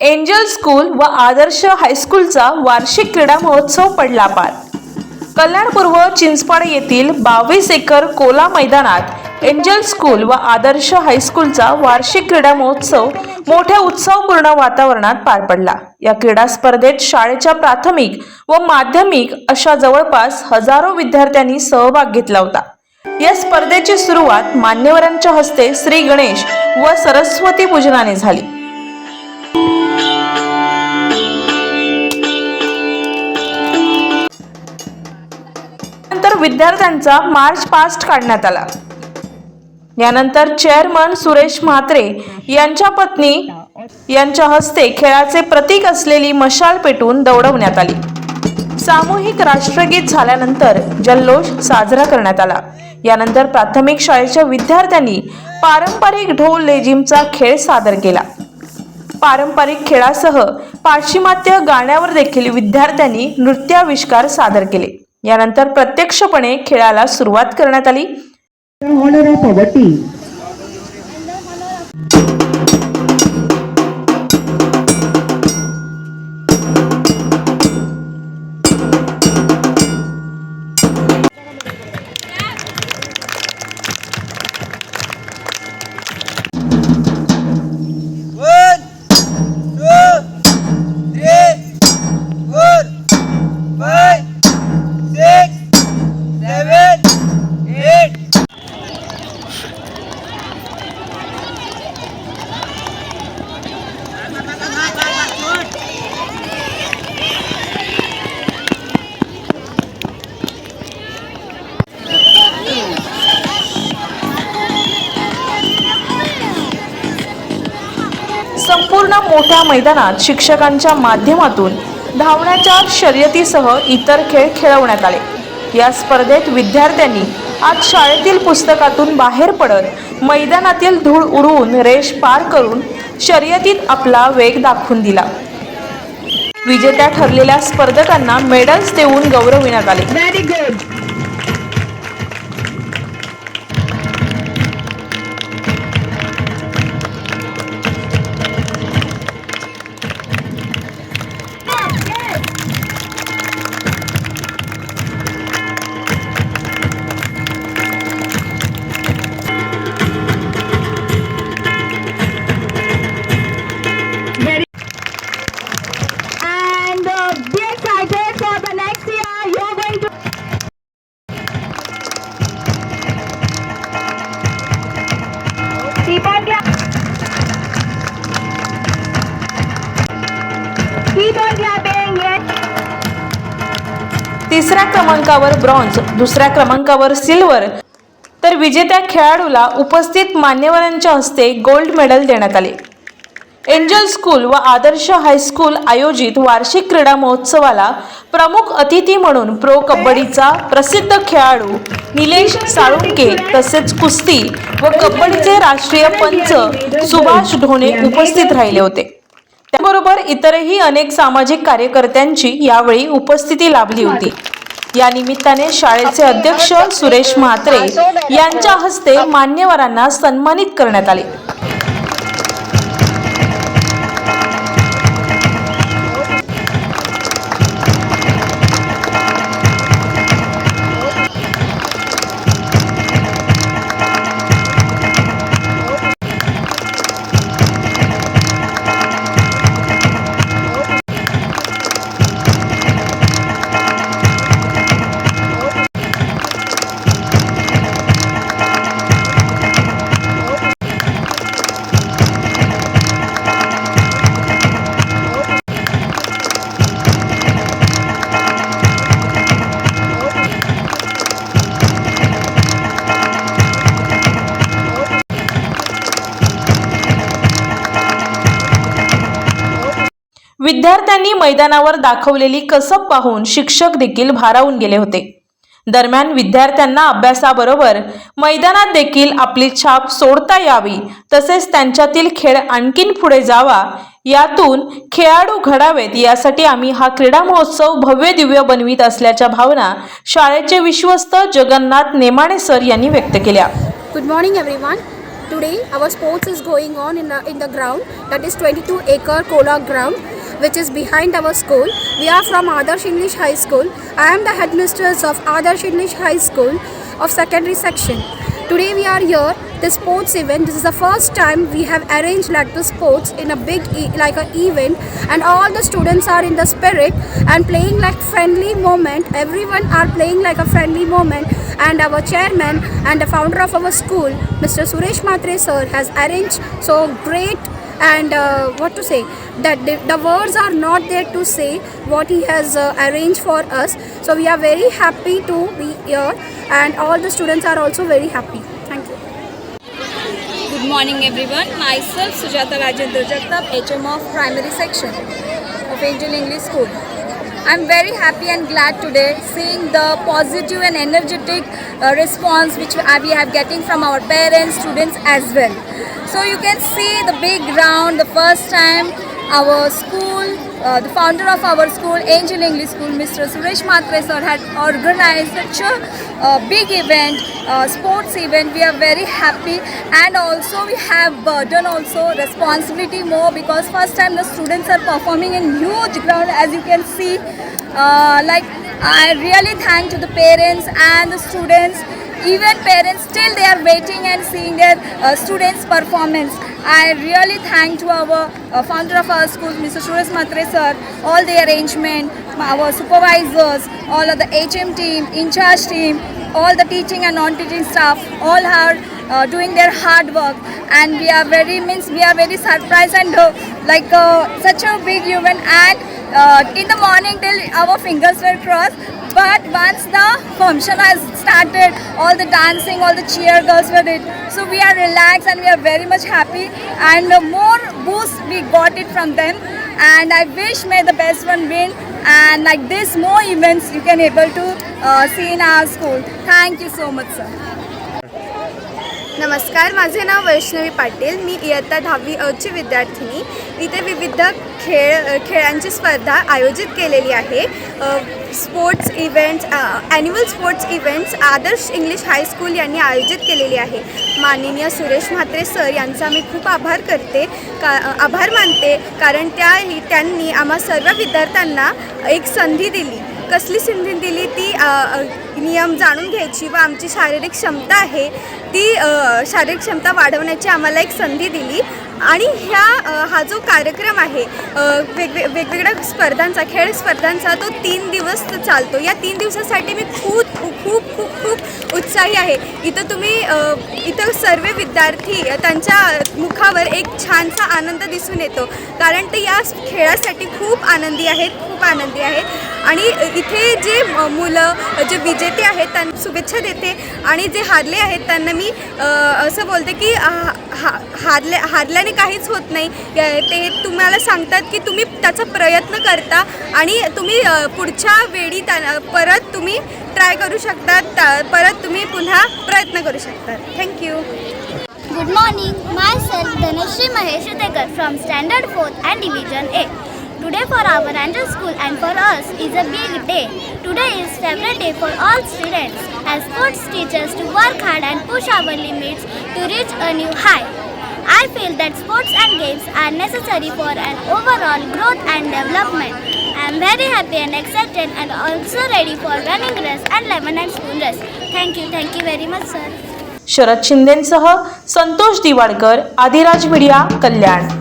Angel school व आदर्श हायस्कूलचा वार्षिक क्रीडा महोत्सव पडला पार. कल्याणपूर्व चिंचपाड येथील बावीस एकर कोला मैदानात एंजल स्कूल व आदर्श हायस्कूलचा वार्षिक क्रीडा महोत्सव मोठ्या उत्सवपूर्ण वातावरणात पार पडला. या क्रीडा स्पर्धेत शाळेच्या प्राथमिक व माध्यमिक अशा जवळपास हजारो विद्यार्थ्यांनी सहभाग घेतला होता. या स्पर्धेची सुरुवात मान्यवरांच्या हस्ते श्री गणेश व सरस्वती पूजनाने झाली. विद्यार्थ्यांचा मार्च पास्ट काढण्यात आला. यानंतर चेअरमन सुरेश म्हात्रे यांच्या पत्नी यांच्या हस्ते खेळाचे प्रतीक असलेली मशाल पेटून दौडवण्यात आली. सामूहिक राष्ट्रगीत झाल्यानंतर जल्लोष साजरा करण्यात आला. यानंतर प्राथमिक शाळेच्या विद्यार्थ्यांनी पारंपरिक ढोल लेझिमचा खेळ सादर केला. पारंपरिक खेळासह पाश्चिमात्य गाण्यावर देखील विद्यार्थ्यांनी नृत्याविष्कार सादर केले. यानंतर प्रत्यक्षपणे खेळाला सुरुवात करण्यात आली. संपूर्ण मोठ्या मैदानात शिक्षकांच्या माध्यमातून धावण्याच्या शर्यतीसह इतर खेळ खेळवण्यात आले. या स्पर्धेत विद्यार्थ्यांनी आज शाळेतील पुस्तकातून बाहेर पडत मैदानातील धूळ उडवून रेष पार करून शर्यतीत आपला वेग दाखवून दिला. विजेत्या ठरलेल्या स्पर्धकांना मेडल्स देऊन गौरविण्यात आले. तिसऱ्या क्रमांकावर ब्रॉन्झ दुसऱ्या क्रमांकावर सिल्वर. तर विजेत्या खेळाडूला उपस्थित मान्यवरांच्या हस्ते गोल्ड मेडल देण्यात आले. एंजल स्कूल व आदर्श हायस्कूल आयोजित वार्षिक क्रीडा महोत्सवाला प्रमुख अतिथी म्हणून प्रो कबड्डीचा प्रसिद्ध खेळाडू निलेश साळुंके तसेच कुस्ती व कबड्डीचे राष्ट्रीय पंच सुभाष ढोणे उपस्थित राहिले होते. त्याबरोबर इतरही अनेक सामाजिक कार्यकर्त्यांची यावेळी उपस्थिती लाभली होती. या निमित्ताने शाळेचे अध्यक्ष सुरेश म्हात्रे यांच्या हस्ते मान्यवरांना सन्मानित करण्यात आले. विद्यार्थ्यांनी मैदानावर दाखवलेली कसब पाहून शिक्षक देखील भारावून गेले होते. दरम्यान विद्यार्थ्यांना अभ्यासाबरोबर मैदानात देखील आपली छाप सोडता यावी तसेच त्यांच्यातील खेळ आणखीन पुढे जावा यातून खेळाडू घडावेत यासाठी आम्ही हा क्रीडा महोत्सव भव्य दिव्य बनवित असल्याच्या भावना शाळेचे विश्वस्त जगन्नाथ नेमाणे सर यांनी व्यक्त केल्या. Good morning everyone today our sports is going on in in the ground that is twenty two acre Cola ground which is behind our school. We are from Adarsh English High School. I am the headmistress of Adarsh English High School of secondary section. Today we are here the sports event. This is the first time we have arranged like the sports in a big like a event and all the students are in the spirit and playing like friendly moment. Everyone are playing like a friendly moment and our chairman and the founder of our school Mr. Suresh Matre sir has arranged so great and uh, what to say that the, the words are not there to say what he has uh, arranged for us so we are very happy to be here and all the students are also very happy thank you Good morning everyone. Myself Sujata Rajendra Jagtap, HM of Primary Section of Angel English School. I'm very happy and glad today seeing the positive and energetic uh, response which we have getting from our parents, students as well. So you can see the big ground the first time our school, uh, the founder of our school, Angel English School, Mr. Suresh Matre sir had organized such a uh, big event, uh, sports event. We are very happy and also we have burden also responsibility more because first time the students are performing in huge ground as you can see. Uh, like I really thank to the parents and the students even parents still they are waiting and seeing their uh, students performance i really thank to our uh, founder of our school mr suresh matre sir all the arrangement our supervisors all of the hm team in charge team all the teaching and non-teaching staff all are uh, doing their hard work. And we are very means we are very surprised and uh, like uh, such a big event. And uh, in the morning till our fingers were crossed but once the function has started all the dancing all the cheer girls were it so we are relaxed and we are very much happy and more boost we got it from them and i wish may the best one win and like this more events you can able to uh, see in our school thank you so much sir नमस्कार माझे नाव वैष्णवी पाटील मी इयत्ता दहावी अची विद्यार्थिनी इथे विविध खेळ खेळांची स्पर्धा आयोजित केलेली आहे. Sports events annual sports events Adarsh English high school यांनी आयोजित केलेली आहे. माननीय सुरेश म्हात्रे सर यांचा मी खूप आभार करते का आभार मानते कारण त्या त्यांनी आम्हा सर्व विद्यार्थ्यांना एक संधी दिली. कसली संधी दिली ती नियम जाणून घ्यायची व आमची शारीरिक क्षमता आहे ती शारीरिक क्षमता वाढवण्याची आम्हाला एक संधी दिली. आणि ह्या हा जो कार्यक्रम आहे वेगवे वेगवेगळ्या स्पर्धांचा खेळ स्पर्धांचा तो तीन दिवस चालतो. या तीन दिवसासाठी मी खूप खूप खूप खूप उत्साही आहे. इथं तुम्ही इथं सर्व विद्यार्थी त्यांच्या मुखावर एक छानसा आनंद दिसून येतो. कारण ते या खेळासाठी खूप आनंदी आहेत खूप आनंदी आहेत. आणि इथे जे मुलं जे विजेते आहेत त्यांना शुभेच्छा देते आणि जे हारले आहेत त्यांना मी असं बोलते की हा- हारल्या हारल्याने काहीच होत नाही. ते तुम्हाला सांगतात की तुम्ही त्याचा प्रयत्न करता आणि तुम्ही पुढच्या वेळी त्या परत तुम्ही ट्राय करू शकता परत तुम्ही पुन्हा प्रयत्न करू शकता thank you Good morning, myself Dhanashri Mahesh Utekar from Standard 4th and Division A. Today for our Angel School and for us is a big day. Today is favorite day for all students as sports teachers to work hard and push our limits to reach a new high. I feel that sports and games are necessary for an overall growth and development. I am very happy and excited and also ready for running race and lemon and spoon race. Thank you, thank you very much sir. Sharad शिंदेंसह Santosh Diwadkar Adiraj media Kalyan